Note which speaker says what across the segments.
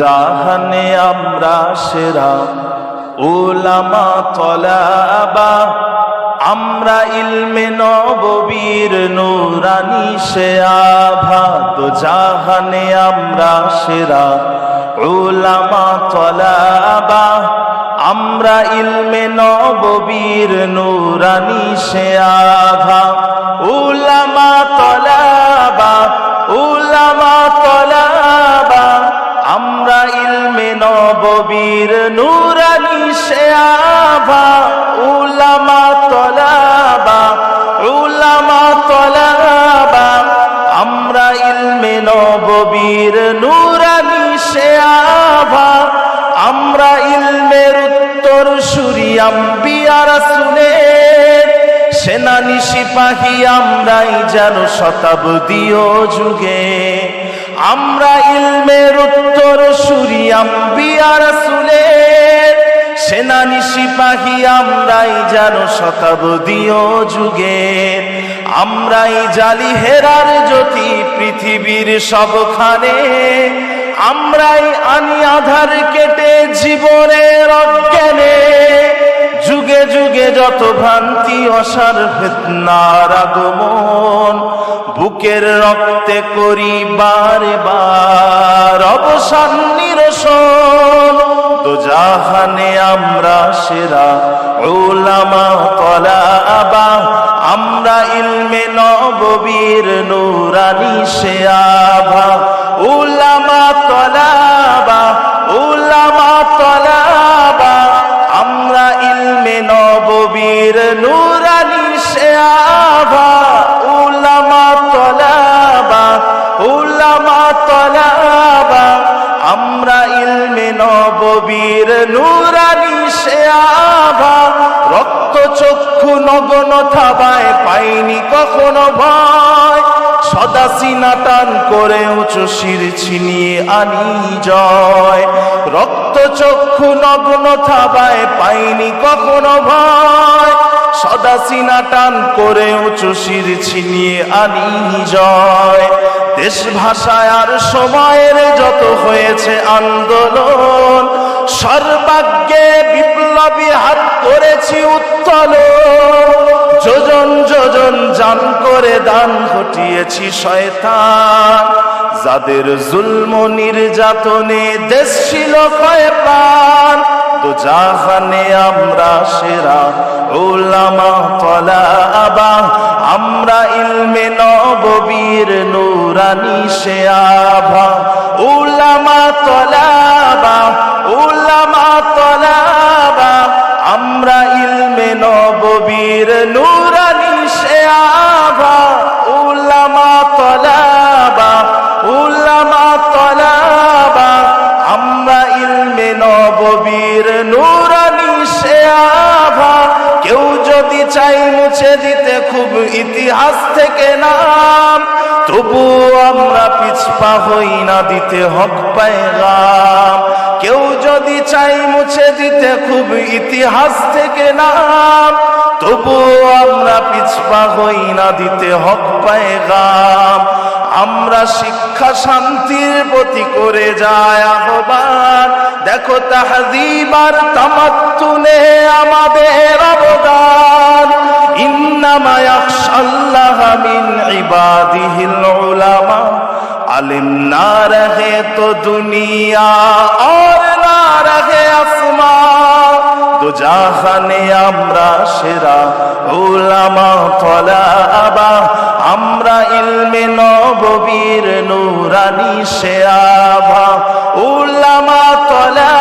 Speaker 1: জাহানে আমরা সেরা ওলামা তলাবা, আমরা ইলমে নববীর নূরানি সে আভা তো জাহানে আমরা সেরা ওলামা তলাবা, আমরা ইলমে নববীর নূরানি সে আভা নববীর নূরানি আভা, উলামা তলাবা উলামা তলাবা। আমরা ইলমে নববীর নূরানি আভা, আমরা ইলমের উত্তর সুরিয়াম বিয়ার সুনের সেনানি সিপাহী আমরাই যেন শতাব্দীয় যুগে। আমরা ইলমের উত্তর সুরিয়াম বিয়ার সুনের সেনানি সিপাহী আমরাই যেন শতাব্দীয় যুগে। আমরাই জালি হেরার জ্যোতি পৃথিবীর সবখানে। আমরাই আনি আধার কেটে জীবনের অজ্ঞানে। যত ভ্রান্তি, অসার ফেতনার আগমন, বুকের রক্তে করি বারে বার অবসান, নিরসন। তো জাহানে আমরা সেরা ওলামা তলাবা আমরা ইলমে নববীর নূরানি সে আভা উলামা তলাবা উলামা তলাবা নূরানি সে আভা রক্ত চক্ষু নগন থাবায় পাইনি কখনো ভয়। সদা সিনা টান করে উঁচু শির ছিনিয়ে আনি জয়। রক্ত চক্ষু নগ্ন থাবায় পাইনি কখনো ভয়। সদা সিনা টান করে উঁচু শির ছিনিয়ে আনি জয়। দেশ ভাষায় আর সময়ের যত হয়েছে আন্দোলন সর্বাগ্যে বিপ্লবী হাত করেছি উত্তোলন। যোজন যোজন জান করে দান ঘটিয়েছি শয়তান। যাদের জুলম নির্যাতনে দেশ ছিল কয়ে প্রাণ। তো জাহানে আমরা সেরা ওলামা তলাবা আমরা ইলমে নববীর নূরানি সে আভা। নববীর নূরানি সে আভা, উলামা তলাবা উলামা তলাবা। আমরা ইলমে নববীর নূরানি আভা, কেউ যদি চাই মুছে দিতে খুব ইতিহাস থেকে নাম, তবু আমরা পিছপা হই না দিতে হক পায়গাম কেউ যদি চাই মুছে দিতে খুব ইতিহাস থেকে নাম তবু আমরা পিছপা হই না, দিতে হক পায়গাম। আমরা শিক্ষা শান্তির প্রতি করে যায় আহ্বান। দেখো তাহদিবার তামাত্তুনে আমাদের অবদান। আলিম না রহে তো দুনিয়া দু জাহানে আমরা সেরা উলামা তলাবা আমরা ইলমে নববীর নূরানি সে আভা উলামা তলাবা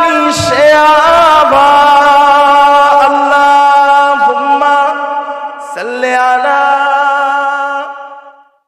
Speaker 1: নিশে আবার